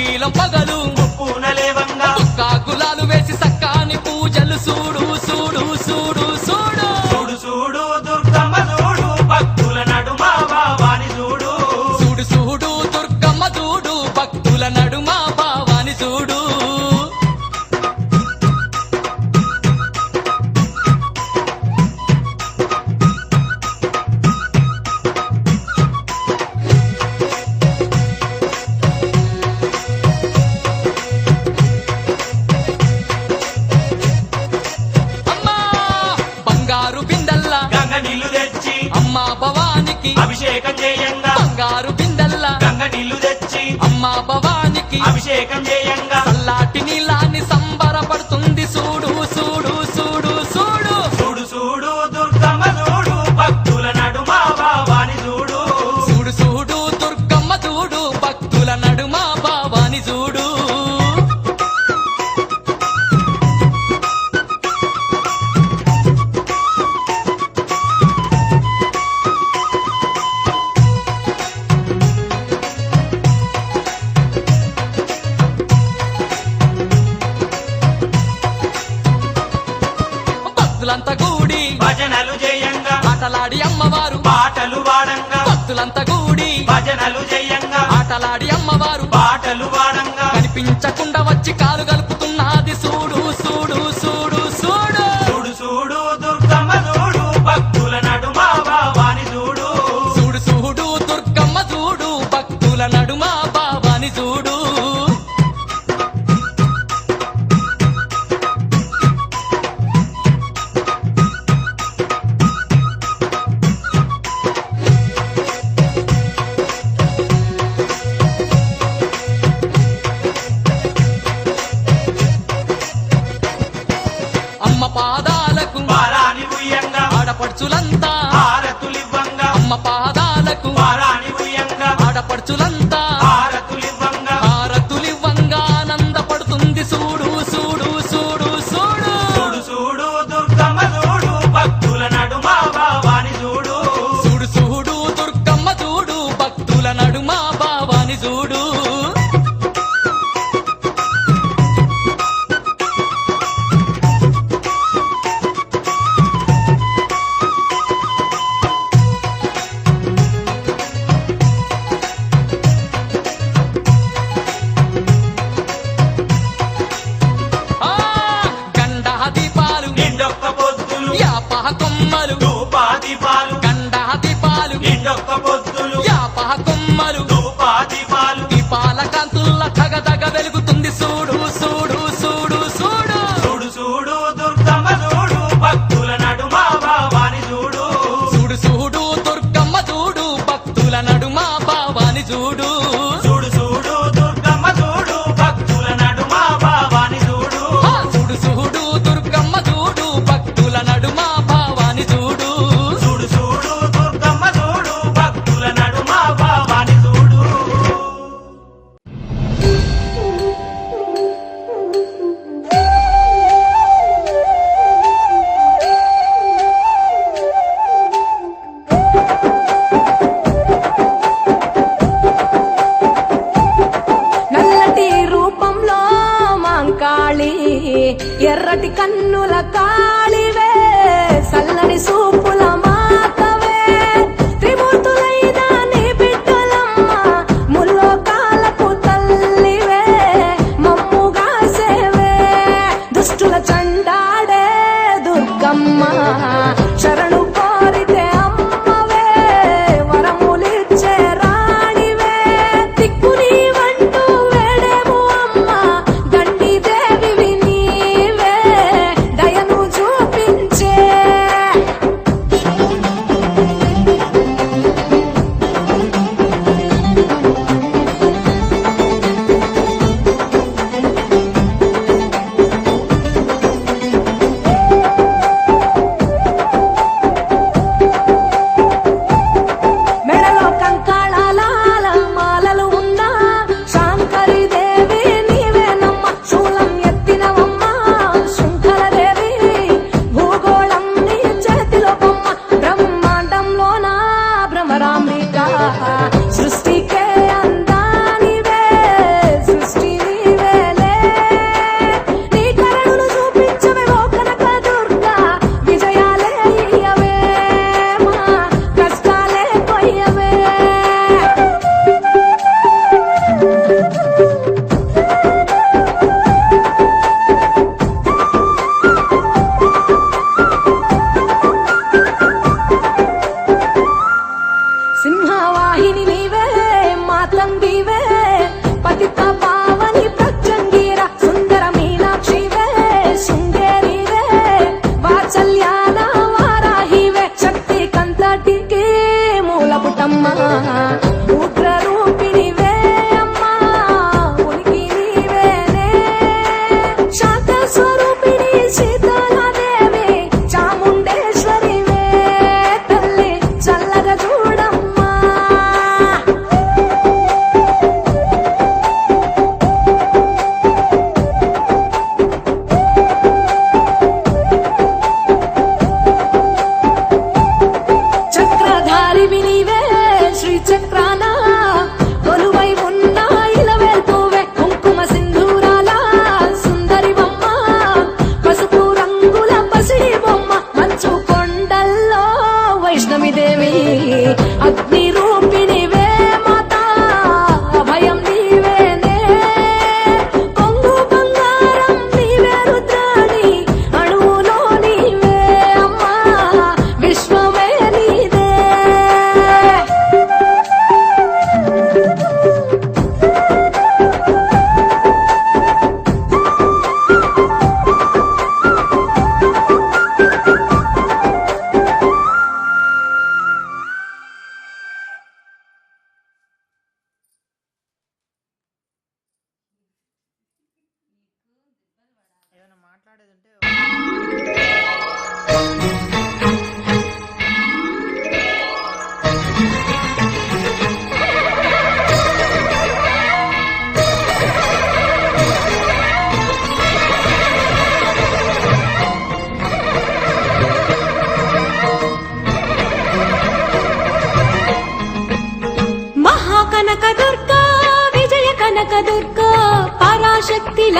కిటికీల పగలు భవానికి అభిషేకం చేయంగా. బంగారు బిందల్లా గంగ నీళ్ళు తెచ్చి అమ్మా భవానికి అభిషేకం చేయంగా. భక్తులంతా కూడి భజనలు చేయంగా ఆటలాడి అమ్మవారు. పాటలు వాడంగా భక్తులంతా కూడి భజనలు చేయంగా ఆటలాడి అమ్మవారు. పాటలు వాడంగా కనిపించకుండా వచ్చి కాలు కలుపు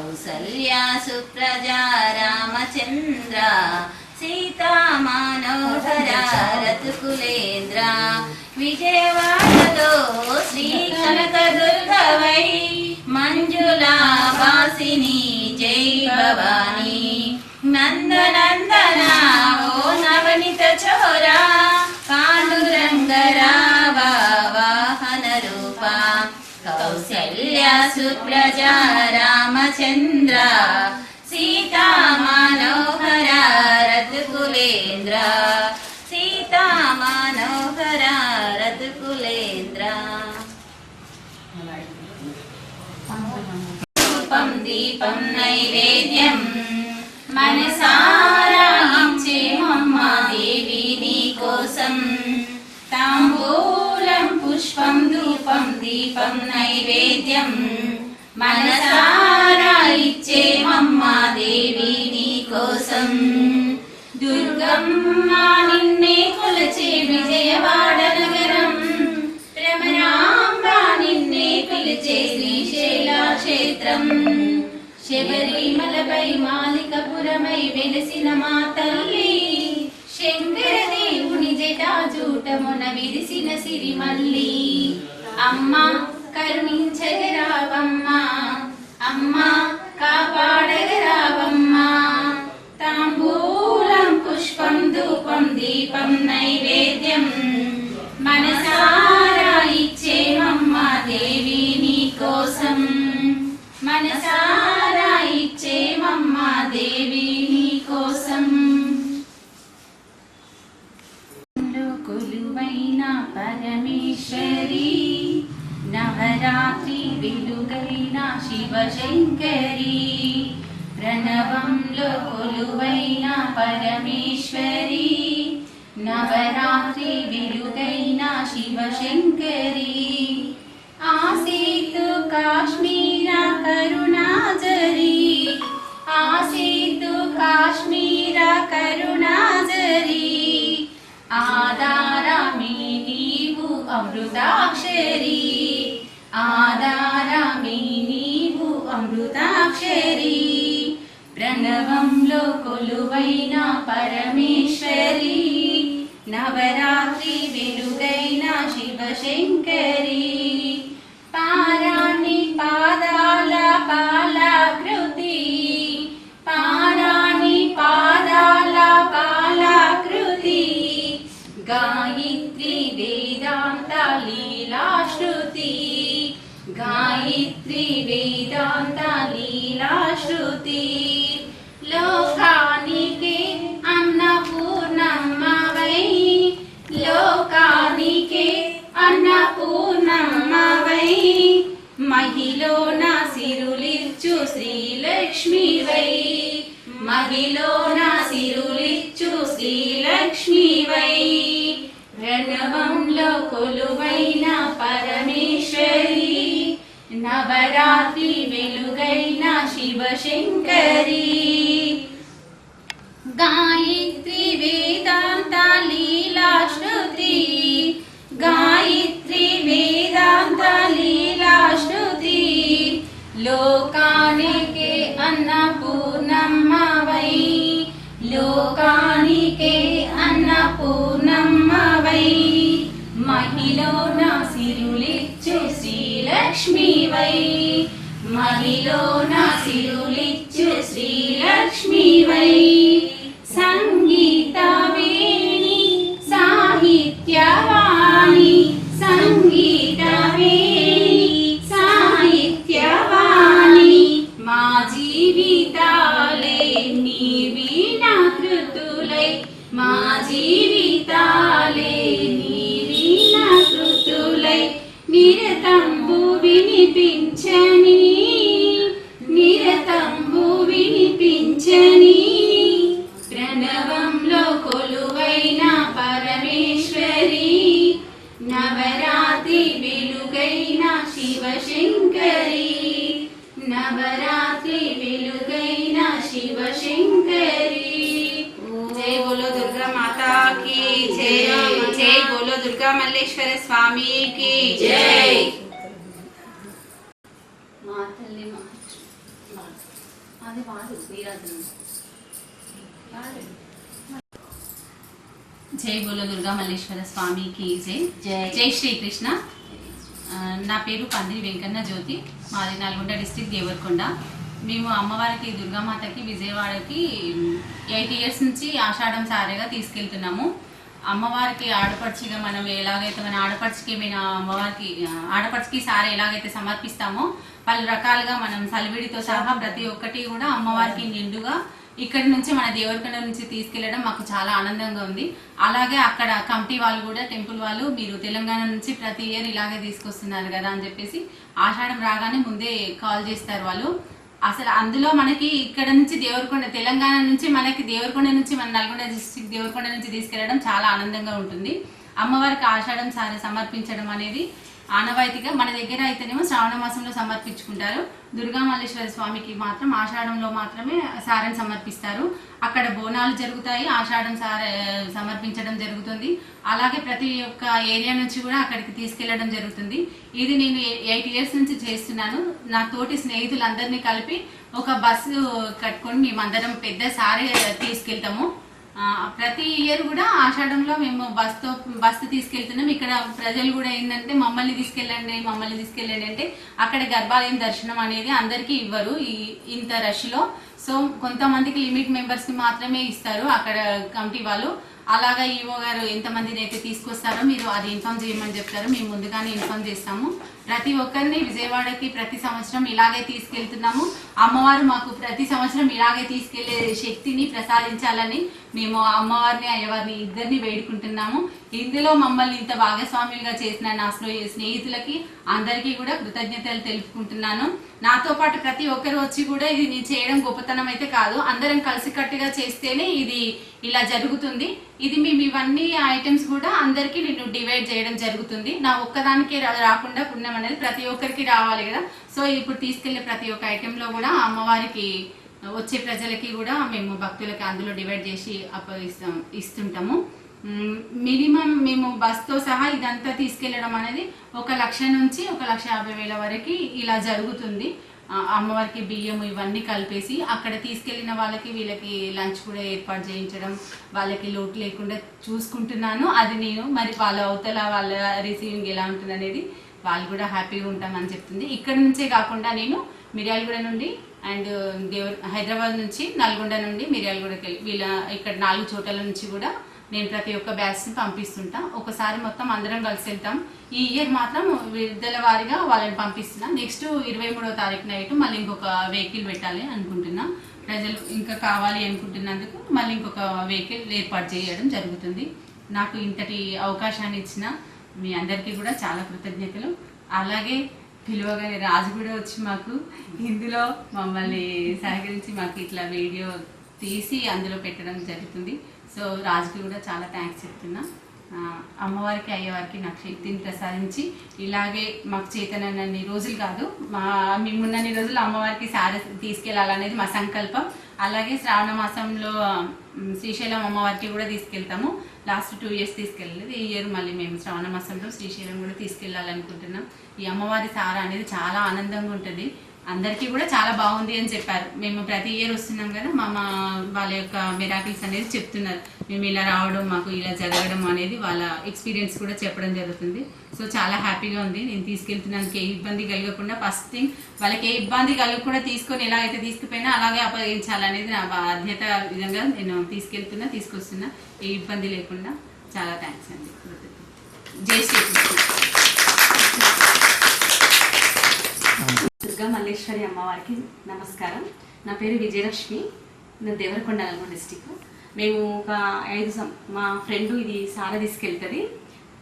కౌసల్య సుప్రజా రామచంద్ర సీతా మనోహర రఘుకులేంద్ర విజయవాడలో శ్రీ కనక దుర్గవై మంజులా వాసిని జై భవానీ నందనందన కౌసల్య సుప్రజా రామచంద్ర సీతా మనోహర రఘుకులేంద్ర సీతా మనోహర రఘుకులేంద్ర రూపం దీపం నైవేద్యం మనసారా ఇచ్చే మమ్మ దేవి నీ కోసం తాంబూలం పుష్పం ధూపం దీపం నైవేద్యం. మనసారా ఇచ్చే మమ్మ దేవి నీ కోసం. దుర్గమ్మ నిన్నే కొలచే విజయవాడ నగరం. భ్రమరాంబ నిన్నే పిలిచే శ్రీశైల క్షేత్రం శబరిమలపై మాలికపురమై వెలసిన మా తల్లి జటాజూటమున సిరి మళ్ళీ అమ్మ కరుణించగరావమ్మా అమ్మ కాపాడగరావమ్మా తాంబూలం పుష్పం ధూపం దీపం నైవేద్యం. మనస सर्वशङ्करी प्रणवं लोकोलुवैना परमेश्वरी नवरात्रि बिरुगैना शिवशङ्करी। आसीत् काश्मीरा करुणाजरी आसीत् काश्मीरा करुणाजरी। आधारामि नीवु अमृताक्षरी आदा ప్రణవంలో కొలువైన పరమేశ్వరి నవరాత్రి వెలుగైన శివశంకరి. పారాణి పాదాల పాలాకృతి పారాణి పాదాల పాలాకృతి. గాయత్రి వేదాంత లీలాశ్రుతి గాయత్రి వేదాంత లీలాశ్రుతి. లోకానికి అన్నపూర్ణమ్మవై లోకానికి అన్నపూర్ణమ్మవై మహిళన సిరులిచ్చు శ్రీలక్ష్మివై మహిళన సిరులిచ్చు శ్రీలక్ష్మివై. రణవంలో కొలువైన పరమేశ్వరి నవరాత్రి వెలుగైన శివశంకరి. గాయత్రి వేదాంత లీలా శృతి. గాయత్రి వేదాంత లీలా లీలాశ్రుతి లోకానికే అన్నపూర్ణమ్మవై. లోకానికే అన్నపూర్ణమ్మవై. నా సిరులిచ్చు శ్రీలక్ష్మి వై మహిళన నా నీవి నా కృతులై మా జీవితాలే నీ మా తల్లి అది వాడు వీరాజనం జై బోలో దుర్గా మల్లేశ్వర స్వామికి జై. జై. జై శ్రీకృష్ణ. నా పేరు పందిరి వెంకన్న జ్యోతి. మాది నల్గొండ డిస్టిక్ దేవరకొండ. మేము అమ్మవారికి దుర్గామాతకి విజయవాడకి ఎయిట్ ఇయర్స్ నుంచి ఆషాఢం సారేగా తీసుకెళ్తున్నాము. అమ్మవారికి ఆడపడుచుగా మనం ఎలాగైతే మన ఆడపడుచుకి మన అమ్మవారికి ఆ, ఆడపడుచుకి ఎలాగైతే సమర్పిస్తామో పలు రకాలుగా మనం సలివిడితో సహా ప్రతి ఒక్కటి కూడా అమ్మవారికి నిండుగా ఇక్కడి నుంచి మన దేవరకొండ నుంచి తీసుకెళ్ళడం మాకు చాలా ఆనందంగా ఉంది. అలాగే అక్కడ కమిటీ వాళ్ళు కూడా టెంపుల్ వాళ్ళు మీరు తెలంగాణ నుంచి ప్రతి ఇయర్ ఇలాగే తీసుకొస్తున్నారు కదా అని చెప్పేసి ఆషాఢం రాగానే ముందే కాల్ చేస్తారు వాళ్ళు. అసలు అందులో మనకి ఇక్కడ నుంచి దేవరకొండ తెలంగాణ నుంచి మనకి దేవరకొండ నుంచి మన నల్గొండ డిస్ట్రిక్ట్ దేవరకొండ నుంచి తీసుకెళ్ళడం చాలా ఆనందంగా ఉంటుంది. అమ్మవారికి ఆషాఢం సారి సమర్పించడం అనేది ఆనవాయితీగా మన దగ్గర అయితేనేమో శ్రావణ మాసంలో సమర్పించుకుంటారు. దుర్గామల్లేశ్వర స్వామికి మాత్రం ఆషాఢంలో మాత్రమే సారని సమర్పిస్తారు. అక్కడ బోనాలు జరుగుతాయి. ఆషాఢం సార సమర్పించడం జరుగుతుంది. అలాగే ప్రతి ఒక్క ఏరియా నుంచి కూడా అక్కడికి తీసుకెళ్ళడం జరుగుతుంది. ఇది నేను ఎయిట్ ఇయర్స్ నుంచి చేస్తున్నాను. నా తోటి స్నేహితులందరినీ కలిపి ఒక బస్సు కట్టుకొని మేమందరం పెద్ద సారే తీసుకెళ్తాము. ప్రతి ఇయర్ కూడా ఆషాఢంలో మేము బస్తో బస్సు తీసుకెళ్తున్నాం. ఇక్కడ ప్రజలు కూడా ఏంటంటే మమ్మల్ని తీసుకెళ్ళండి మమ్మల్ని తీసుకెళ్ళండి అంటే అక్కడ గర్భాలయం దర్శనం అనేది అందరికీ ఇవ్వరు ఈ ఇంత రష్లో. సో కొంతమందికి లిమిట్ మెంబర్స్కి మాత్రమే ఇస్తారు అక్కడ కమిటీ వాళ్ళు. అలాగా ఈవో గారు ఎంతమందిని అయితే తీసుకొస్తారో మీరు అది ఇన్ఫామ్ చేయమని చెప్తారు. మేము ముందుగానే ఇన్ఫామ్ చేస్తాము. ప్రతి ఒక్కరిని విజయవాడకి ప్రతి సంవత్సరం ఇలాగే తీసుకెళ్తున్నాము. అమ్మవారు మాకు ప్రతి సంవత్సరం ఇలాగే తీసుకెళ్ళే శక్తిని ప్రసాదించాలని మేము అమ్మవారిని అయ్యవారిని ఇద్దరిని వేడుకుంటున్నాము. ఇందులో మమ్మల్ని ఇంత భాగస్వాములుగా చేసిన నా స్నేహితులకి అందరికీ కూడా కృతజ్ఞతలు తెలుపుకుంటున్నాను. నాతో పాటు ప్రతి ఒక్కరు వచ్చి కూడా ఇది నేను చేయడం గొప్పతనం అయితే కాదు. అందరం కలిసికట్టుగా చేస్తేనే ఇది ఇలా జరుగుతుంది. ఇది మేము ఇవన్నీ ఐటమ్స్ కూడా అందరికీ నేను డివైడ్ చేయడం జరుగుతుంది. నా ఒక్కదానికే రాకుండా పుణ్యం అనేది ప్రతి ఒక్కరికి రావాలి కదా. సో ఇప్పుడు తీసుకెళ్ళే ప్రతి ఒక్క ఐటెంలో కూడా అమ్మవారికి వచ్చే ప్రజలకి కూడా మేము భక్తులకి అందులో డివైడ్ చేసి అప్పగిస్తాం ఇస్తుంటాము. మినిమం మేము బస్తో సహా ఇదంతా తీసుకెళ్ళడం అనేది ఒక లక్ష నుంచి ఒక లక్ష యాభై వేల వరకు ఇలా జరుగుతుంది. అమ్మవారికి బియ్యం ఇవన్నీ కలిపేసి అక్కడ తీసుకెళ్ళిన వాళ్ళకి వీళ్ళకి లంచ్ కూడా ఏర్పాటు చేయించడం వాళ్ళకి లోటు లేకుండా చూసుకుంటున్నాను. అది నేను మరి వాళ్ళ అవతల వాళ్ళ రిసీవింగ్ ఎలా ఉంటుంది అనేది వాళ్ళు కూడా హ్యాపీగా ఉంటామని చెప్తుంది. ఇక్కడ నుంచే కాకుండా నేను మిర్యాలగూడ నుండి అండ్ దేవర్ హైదరాబాద్ నుంచి నల్గొండ నుండి మిర్యాలగూడకి వెళ్ళి వీళ్ళ ఇక్కడ నాలుగు చోట్ల నుంచి కూడా నేను ప్రతి ఒక్క బ్యాచ్ని పంపిస్తుంటా. ఒకసారి మొత్తం అందరం కలిసి వెళ్తాం. ఈ ఇయర్ మాత్రం విడుదల వారిగా వాళ్ళని పంపిస్తున్నా. నెక్స్ట్ ఇరవై మూడో తారీఖు నైట్ మళ్ళీ ఇంకొక వెహికల్ పెట్టాలి అనుకుంటున్నా. ప్రజలు ఇంకా కావాలి అనుకుంటున్నందుకు మళ్ళీ ఇంకొక వెహికల్ ఏర్పాటు చేయడం జరుగుతుంది. నాకు ఇంతటి అవకాశాన్ని ఇచ్చిన మీ అందరికీ కూడా చాలా కృతజ్ఞతలు. అలాగే పిలువగానే రాజు కూడా వచ్చి మాకు ఇందులో మమ్మల్ని సహకరించి మాకు ఇట్లా వీడియో తీసి అందులో పెట్టడం జరుగుతుంది. సో రాజుకి కూడా చాలా థ్యాంక్స్ చెప్తున్నా. అమ్మవారికి అయ్యవారికి నాకు శక్తిని ప్రసాదించి ఇలాగే మాకు చేతనన్ని రోజులు కాదు మా మేమున్నన్ని రోజులు అమ్మవారికి సార తీసుకెళ్ళాలనేది మా సంకల్పం. అలాగే శ్రావణ మాసంలో శ్రీశైలం అమ్మవారికి కూడా తీసుకెళ్తాము. లాస్ట్ టూ ఇయర్స్ తీసుకెళ్ళలేదు ఈ ఇయర్ మళ్ళీ మేము శ్రావణ మాసంలో శ్రీశైలం కూడా తీసుకెళ్ళాలనుకుంటున్నాం. ఈ అమ్మవారి సార అనేది చాలా ఆనందంగా ఉంటుంది. అందరికీ కూడా చాలా బాగుంది అని చెప్పారు. మేము ప్రతి ఇయర్ వస్తున్నాం కదా మా మా వాళ్ళ యొక్క మిరాకిల్స్ అనేది చెప్తున్నారు. మేము ఇలా రావడం మాకు ఇలా జరగడం అనేది వాళ్ళ ఎక్స్పీరియన్స్ కూడా చెప్పడం జరుగుతుంది. సో చాలా హ్యాపీగా ఉంది. నేను తీసుకెళ్తున్నానికి ఏ ఇబ్బంది కలగకుండా ఫస్ట్ థింగ్ వాళ్ళకి ఏ ఇబ్బంది కలగకుండా తీసుకొని ఎలా అయితే తీసుకుపోయినా అలాగే అప్పగించాలనేది నా బాధ్యత విధంగా నేను తీసుకెళ్తున్నా తీసుకొస్తున్నా. ఏ ఇబ్బంది లేకుండా చాలా థ్యాంక్స్ అండి. జై శ్రీ దుర్గా మల్లేశ్వరి అమ్మవారికి నమస్కారం. నా పేరు విజయలక్ష్మి. నేను దేవరకొండ నల్గొండ డిస్టిక్. మేము ఒక ఐదు సం మా ఫ్రెండ్ ఇది సార తీసుకెళ్తుంది.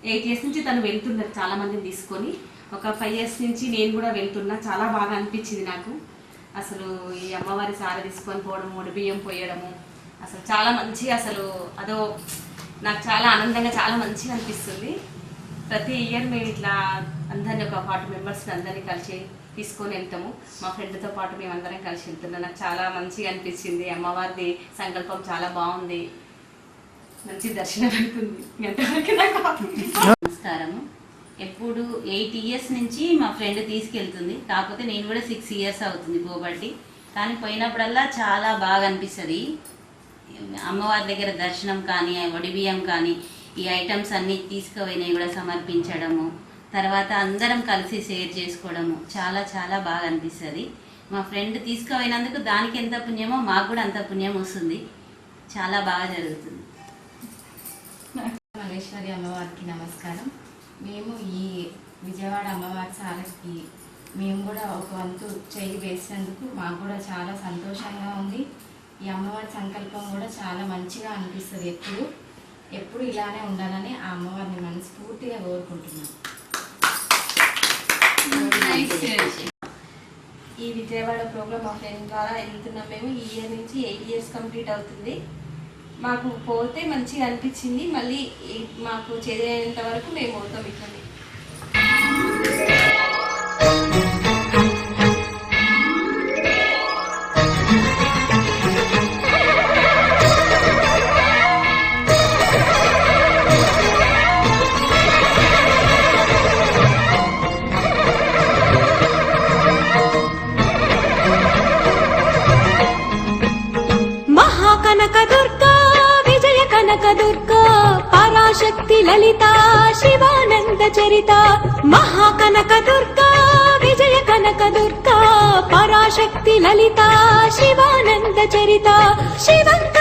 ఎయిట్ ఇయర్స్ నుంచి తను వెళ్తున్నారు చాలా మందిని తీసుకొని. ఒక ఫైవ్ ఇయర్స్ నుంచి నేను కూడా వెళ్తున్నా. చాలా బాగా అనిపించింది నాకు. అసలు ఈ అమ్మవారి సార తీసుకొని పోవడం ఒడి బియ్యం పోయడము అసలు చాలా మంచి అసలు అదో నాకు చాలా ఆనందంగా చాలా మంచిగా అనిపిస్తుంది. ప్రతి ఇయర్ మేము ఇట్లా అందరిని ఒక ఫార్టీ మెంబర్స్ని అందరినీ కలిసి తీసుకొని వెళ్తాము. మా ఫ్రెండ్తో పాటు మేము అందరం కలిసి వెళ్తున్నాం. నాకు చాలా మంచిగా అనిపించింది. అమ్మవారిది సంకల్పం చాలా బాగుంది. మంచి దర్శనం అవుతుంది ఎంతవరకు నాకు నమస్కారము ఎప్పుడు ఎయిట్ ఇయర్స్ నుంచి మా ఫ్రెండ్ తీసుకెళ్తుంది. కాకపోతే నేను కూడా సిక్స్ ఇయర్స్ అవుతుంది పోబట్టి. కానీ పోయినప్పుడల్లా చాలా బాగా అనిపిస్తుంది. అమ్మవారి దగ్గర దర్శనం కానీ వడిబియ్యం కానీ ఈ ఐటమ్స్ అన్నీ తీసుకుపోయినవి కూడా సమర్పించడము. తర్వాత అందరం కలిసి షేర్ చేసుకోవడము చాలా చాలా బాగా అనిపిస్తుంది. మా ఫ్రెండ్ తీసుకుపోయినందుకు దానికి ఎంత పుణ్యమో మాకు కూడా అంత పుణ్యం వస్తుంది. చాలా బాగా జరుగుతుంది. మల్లేశ్వరి అమ్మవారికి నమస్కారం. మేము ఈ విజయవాడ అమ్మవారి సారకి మేము కూడా ఒక వంతు చేయి వేసినందుకు మాకు కూడా చాలా సంతోషంగా ఉంది. ఈ అమ్మవారి సంకల్పం కూడా చాలా మంచిగా అనిపిస్తుంది ఎప్పుడు. ఎప్పుడు ఇలానే ఉండాలని ఆ అమ్మవారిని మనస్ఫూర్తిగా కోరుకుంటున్నాం. ఈ విజయవాడ ప్రోగ్రామ్ ఆఫ్లైన్ ఫ్రెండ్ ద్వారా వెళ్తున్నాం మేము. ఈ ఇయర్ నుంచి ఎయిట్ ఇయర్స్ కంప్లీట్ అవుతుంది. మాకు పోతే మంచిగా అనిపించింది. మళ్ళీ మాకు చేరేంత వరకు మేము పోతాం ఇట్లా శివానంద మహాకనక దుర్గా విజయ కనక దుర్గా పరాశక్తి లలిత శివానంద చరిత శివంత